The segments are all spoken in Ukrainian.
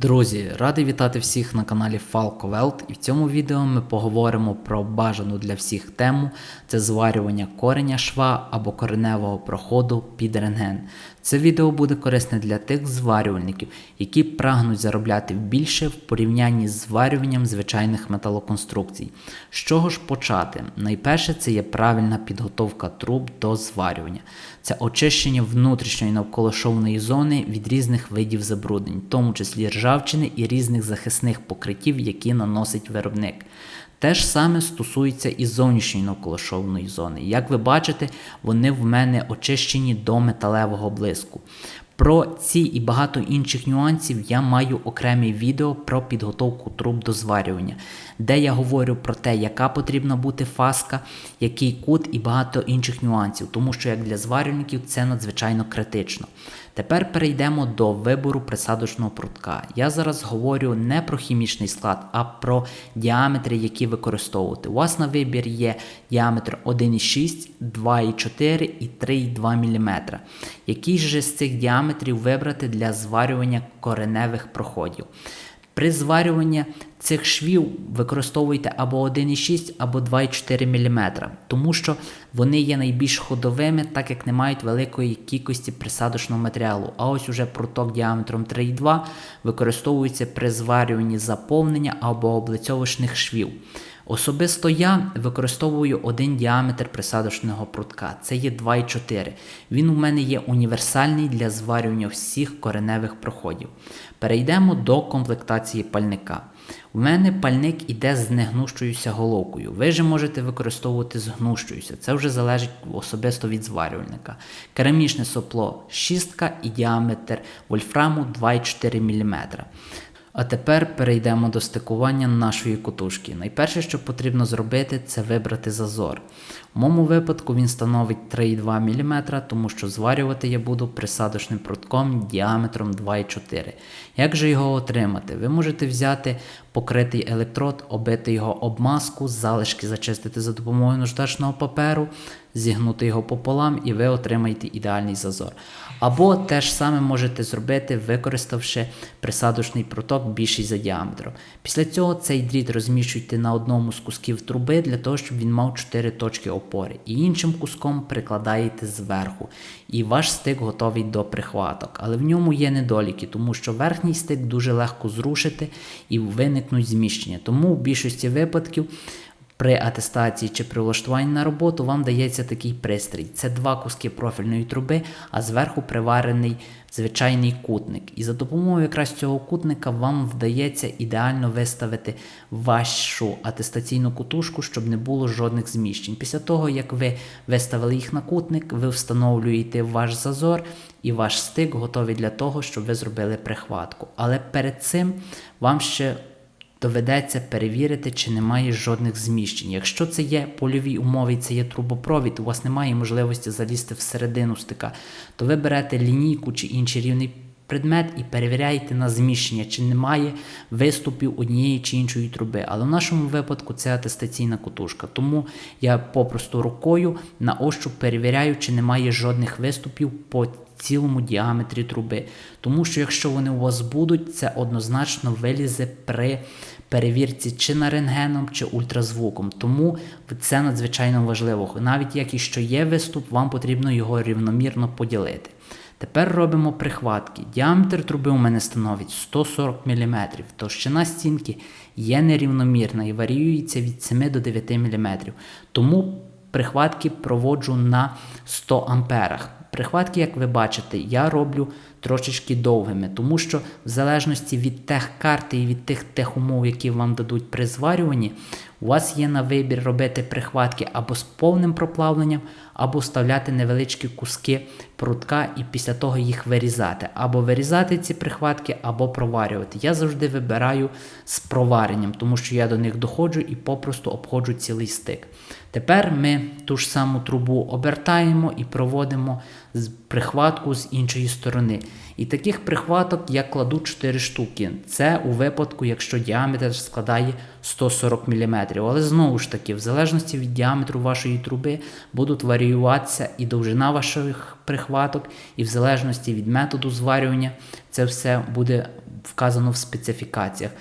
Друзі, радий вітати всіх на каналі Falco Welt і в цьому відео ми поговоримо про бажану для всіх тему це зварювання кореня шва або кореневого проходу під рентген. Це відео буде корисне для тих зварювальників, які прагнуть заробляти більше в порівнянні з зварюванням звичайних металоконструкцій. З чого ж почати? Найперше це є правильна підготовка труб до зварювання. Це очищення внутрішньої навколошовної зони від різних видів забруднень, в тому числі ржавчини і різних захисних покриттів, які наносить виробник. Те ж саме стосується і зовнішньої навколошовної зони. Як ви бачите, вони в мене очищені до металевого блиску. Про ці і багато інших нюансів я маю окреме відео про підготовку труб до зварювання, де я говорю про те, яка потрібна бути фаска, який кут і багато інших нюансів, тому що як для зварювальників це надзвичайно критично. Тепер перейдемо до вибору присадочного прутка. Я зараз говорю не про хімічний склад, а про діаметри, які використовувати. У вас на вибір є діаметр 1,6, 2,4 і 3,2 мм. Який же з цих діаметрів вибрати для зварювання кореневих проходів? При зварюванні цих швів використовуйте або 1,6, або 2,4 мм, тому що вони є найбільш ходовими, так як не мають великої кількості присадочного матеріалу. А ось уже проток діаметром 3,2 використовується при зварюванні заповнення або облицьовочних швів. Особисто я використовую один діаметр присадочного прутка, це є 2,4. Він у мене є універсальний для зварювання всіх кореневих проходів. Перейдемо до комплектації пальника. У мене пальник іде з негнущоюся головкою. Ви ж можете використовувати з гнущоюся. Це вже залежить особисто від зварювальника. Керамічне сопло 6 і діаметр вольфраму 2,4 мм. А тепер перейдемо до стикування нашої котушки. Найперше, що потрібно зробити, це вибрати зазор. У моєму випадку він становить 3,2 мм, тому що зварювати я буду присадочним прутком діаметром 2,4 Як же його отримати? Ви можете взяти покритий електрод, обити його обмазку, залишки зачистити за допомогою наждачного паперу, зігнути його пополам і ви отримаєте ідеальний зазор. Або те ж саме можете зробити, використавши присадочний проток більший за діаметром. Після цього цей дріт розміщуйте на одному з кусків труби для того, щоб він мав 4 точки опори. І іншим куском прикладаєте зверху. І ваш стик готовий до прихваток. Але в ньому є недоліки, тому що верхній стик дуже легко зрушити і виникнуть зміщення. Тому в більшості випадків при атестації чи при влаштуванні на роботу вам дається такий пристрій. Це два куски профільної труби, а зверху приварений звичайний кутник. І за допомогою якраз цього кутника вам вдається ідеально виставити вашу атестаційну кутушку, щоб не було жодних зміщень. Після того, як ви виставили їх на кутник, ви встановлюєте ваш зазор і ваш стик готовий для того, щоб ви зробили прихватку. Але перед цим вам ще доведеться перевірити, чи немає жодних зміщень. Якщо це є польові умови, це є трубопровід, у вас немає можливості залізти всередину стика, то ви берете лінійку чи інший рівний предмет і перевіряєте на зміщення, чи немає виступів однієї чи іншої труби. Але в нашому випадку це атестаційна кутушка. Тому я попросту рукою на ощуп перевіряю, чи немає жодних виступів по цілому діаметрі труби. Тому що якщо вони у вас будуть, це однозначно вилізе при перевірці чи на рентгеном, чи ультразвуком. Тому це надзвичайно важливо. Навіть якщо є виступ, вам потрібно його рівномірно поділити. Тепер робимо прихватки. Діаметр труби у мене становить 140 мм. Товщина стінки є нерівномірна і варіюється від 7 до 9 мм. Тому прихватки проводжу на 100 амперах. Прихватки, як ви бачите, я роблю трошечки довгими, тому що в залежності від техкарти і від тих техумов, які вам дадуть при зварюванні, у вас є на вибір робити прихватки або з повним проплавленням, або вставляти невеличкі куски прутка і після того їх вирізати. Або вирізати ці прихватки, або проварювати. Я завжди вибираю з проваренням, тому що я до них доходжу і попросту обходжу цілий стик. Тепер ми ту ж саму трубу обертаємо і проводимо прихватку з іншої сторони. І таких прихваток я кладу 4 штуки. Це у випадку, якщо діаметр складає 140 мм. Але знову ж таки, в залежності від діаметру вашої труби будуть варіюватися і довжина ваших прихваток, і в залежності від методу зварювання, це все буде вказано в специфікаціях.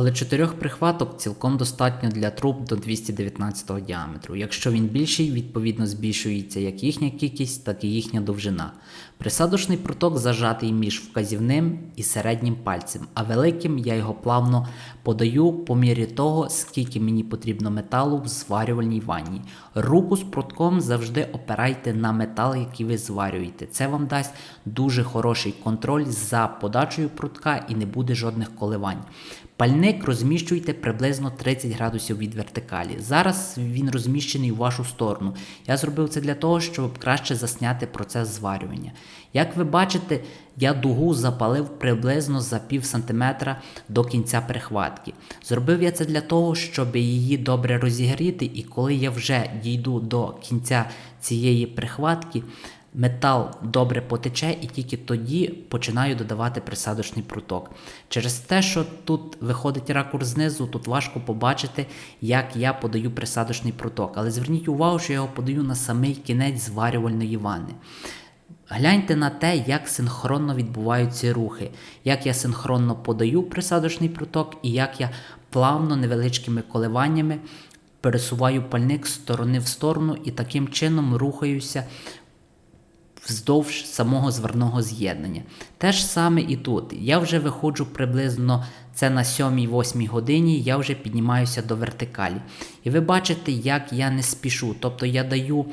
Але чотирьох прихваток цілком достатньо для труб до 219 діаметру. Якщо він більший, відповідно збільшується як їхня кількість, так і їхня довжина. Присадочний проток зажатий між вказівним і середнім пальцем, а великим я його плавно подаю по мірі того, скільки мені потрібно металу в зварювальній ванні. Руку з протком завжди опирайте на метал, який ви зварюєте. Це вам дасть дуже хороший контроль за подачею прутка і не буде жодних коливань. Пальник розміщуйте приблизно 30 градусів від вертикалі. Зараз він розміщений у вашу сторону. Я зробив це для того, щоб краще засняти процес зварювання. Як ви бачите, я дугу запалив приблизно за пів сантиметра до кінця прихватки. Зробив я це для того, щоб її добре розігріти, і коли я вже дійду до кінця цієї прихватки, метал добре потече і тільки тоді починаю додавати присадочний пруток. Через те, що тут виходить ракурс знизу, тут важко побачити, як я подаю присадочний пруток. Але зверніть увагу, що я його подаю на самий кінець зварювальної ванни. Гляньте на те, як синхронно відбуваються рухи, як я синхронно подаю присадочний пруток і як я плавно невеличкими коливаннями пересуваю пальник з сторони в сторону і таким чином рухаюся вздовж самого зварного з'єднання. Те ж саме і тут. Я вже виходжу приблизно це на 7-8 годині, я вже піднімаюся до вертикалі. І ви бачите, як я не спішу. Тобто я даю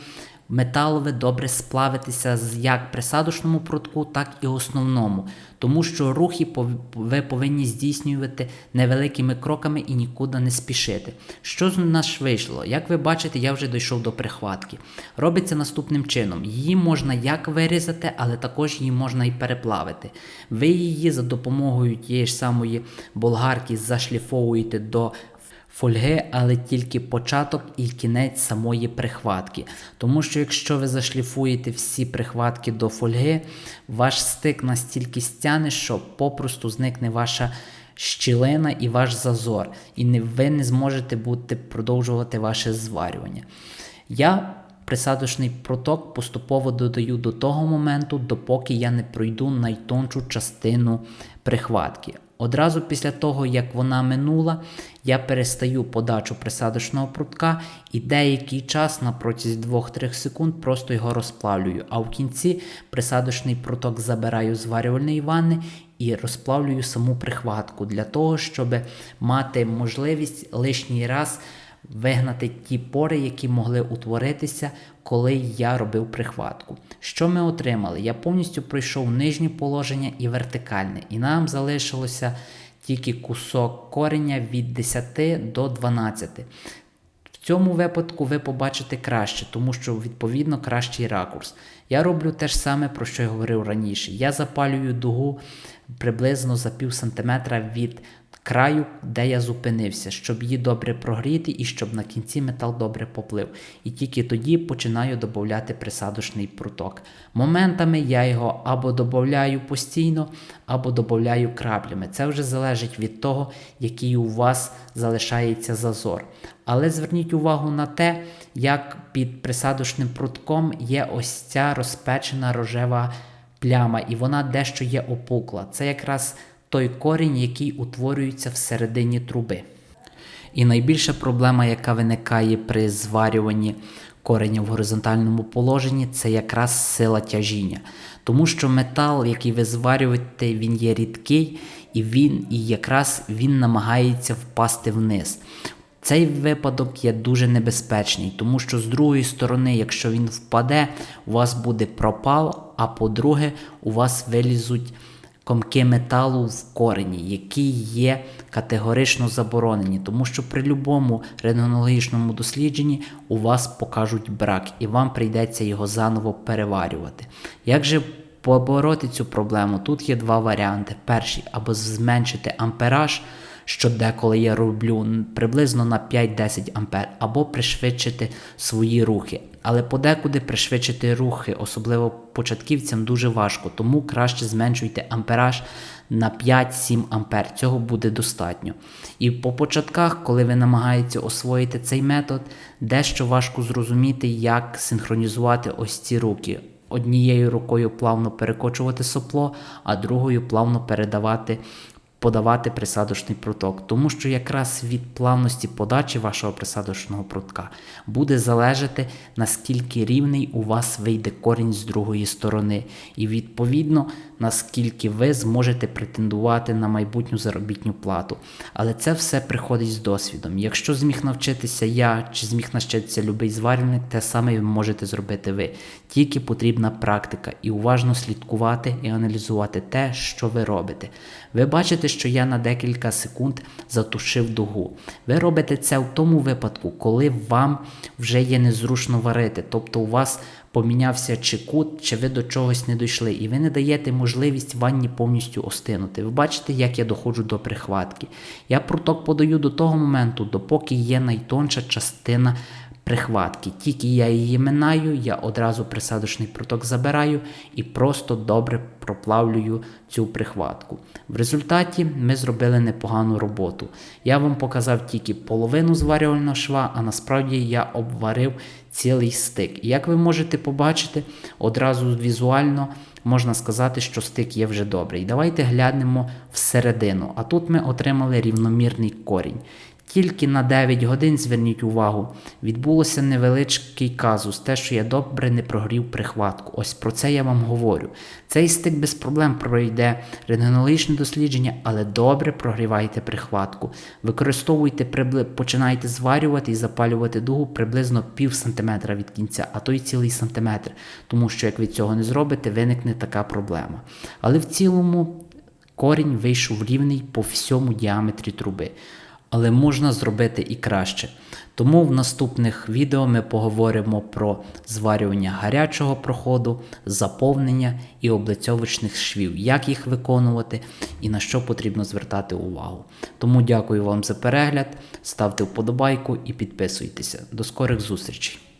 металове добре сплавитися як присадочному прутку, так і основному. Тому що рухи ви повинні здійснювати невеликими кроками і нікуди не спішити. Що з нас вийшло? Як ви бачите, я вже дійшов до прихватки. Робиться наступним чином: її можна як вирізати, але також її можна і переплавити. Ви її за допомогою тієї ж самої болгарки зашліфовуєте до фольги, але тільки початок і кінець самої прихватки. Тому що якщо ви зашліфуєте всі прихватки до фольги, ваш стик настільки стяне, що попросту зникне ваша щілина і ваш зазор, і не, ви не зможете бути, продовжувати ваше зварювання. Я Присадочний проток поступово додаю до того моменту, допоки я не пройду найтоншу частину прихватки. Одразу після того, як вона минула, я перестаю подачу присадочного прутка і деякий час на протязі 2-3 секунд просто його розплавлюю. А в кінці присадочний пруток забираю з варювальної ванни і розплавлюю саму прихватку для того, щоб мати можливість лишній раз вигнати ті пори, які могли утворитися, коли я робив прихватку. Що ми отримали? Я повністю пройшов нижнє положення і вертикальне, і нам залишилося тільки кусок кореня від 10 до 12. В цьому випадку ви побачите краще, тому що, відповідно, кращий ракурс. Я роблю те ж саме, про що я говорив раніше. Я запалюю дугу приблизно за пів сантиметра від краю, де я зупинився, щоб її добре прогріти і щоб на кінці метал добре поплив. І тільки тоді починаю додати присадочний пруток. Моментами я його або додаю постійно, або додаю краплями. Це вже залежить від того, який у вас залишається зазор. Але зверніть увагу на те, як під присадочним прутком є ось ця розпечена рожева пляма, і вона дещо є опукла. Це якраз той корінь, який утворюється всередині труби. І найбільша проблема, яка виникає при зварюванні кореня в горизонтальному положенні, це якраз сила тяжіння. Тому що метал, який ви зварюєте, він є рідкий і він і якраз він намагається впасти вниз. Цей випадок є дуже небезпечний, тому що з другої сторони, якщо він впаде, у вас буде пропал, а по-друге, у вас вилізуть комки металу в корені, які є категорично заборонені, тому що при будь-якому рентгенологічному дослідженні у вас покажуть брак, і вам прийдеться його заново переварювати. Як же побороти цю проблему? Тут є два варіанти. Перший або зменшити ампераж що деколи я роблю приблизно на 5-10 ампер, або пришвидшити свої рухи. Але подекуди пришвидшити рухи, особливо початківцям, дуже важко, тому краще зменшуйте ампераж на 5-7 ампер. Цього буде достатньо. І по початках, коли ви намагаєтеся освоїти цей метод, дещо важко зрозуміти, як синхронізувати ось ці руки. Однією рукою плавно перекочувати сопло, а другою плавно передавати подавати присадочний проток, тому що якраз від плавності подачі вашого присадочного протка буде залежати, наскільки рівний у вас вийде корінь з другої сторони, і відповідно наскільки ви зможете претендувати на майбутню заробітну плату. Але це все приходить з досвідом. Якщо зміг навчитися я чи зміг навчитися любий зварювальник, те саме можете зробити ви. Тільки потрібна практика і уважно слідкувати і аналізувати те, що ви робите. Ви бачите, що я на декілька секунд затушив дугу. Ви робите це в тому випадку, коли вам вже є незручно варити, тобто у вас помінявся чи кут, чи ви до чогось не дійшли, і ви не даєте можливість ванні повністю остинути. Ви бачите, як я доходжу до прихватки. Я проток подаю до того моменту, допоки є найтонша частина прихватки. Тільки я її минаю, я одразу присадочний проток забираю і просто добре проплавлюю цю прихватку. В результаті ми зробили непогану роботу. Я вам показав тільки половину зварювального шва, а насправді я обварив цілий стик. І як ви можете побачити, одразу візуально можна сказати, що стик є вже добрий. Давайте глянемо всередину. А тут ми отримали рівномірний корінь. Тільки на 9 годин, зверніть увагу, відбулося невеличкий казус, те, що я добре не прогрів прихватку. Ось про це я вам говорю. Цей стик без проблем пройде рентгенологічне дослідження, але добре прогрівайте прихватку. Використовуйте, прибли... починайте зварювати і запалювати дугу приблизно пів сантиметра від кінця, а то й цілий сантиметр. Тому що як ви цього не зробите, виникне така проблема. Але в цілому корінь вийшов рівний по всьому діаметрі труби але можна зробити і краще. Тому в наступних відео ми поговоримо про зварювання гарячого проходу, заповнення і облицьовочних швів, як їх виконувати і на що потрібно звертати увагу. Тому дякую вам за перегляд, ставте вподобайку і підписуйтеся. До скорих зустрічей!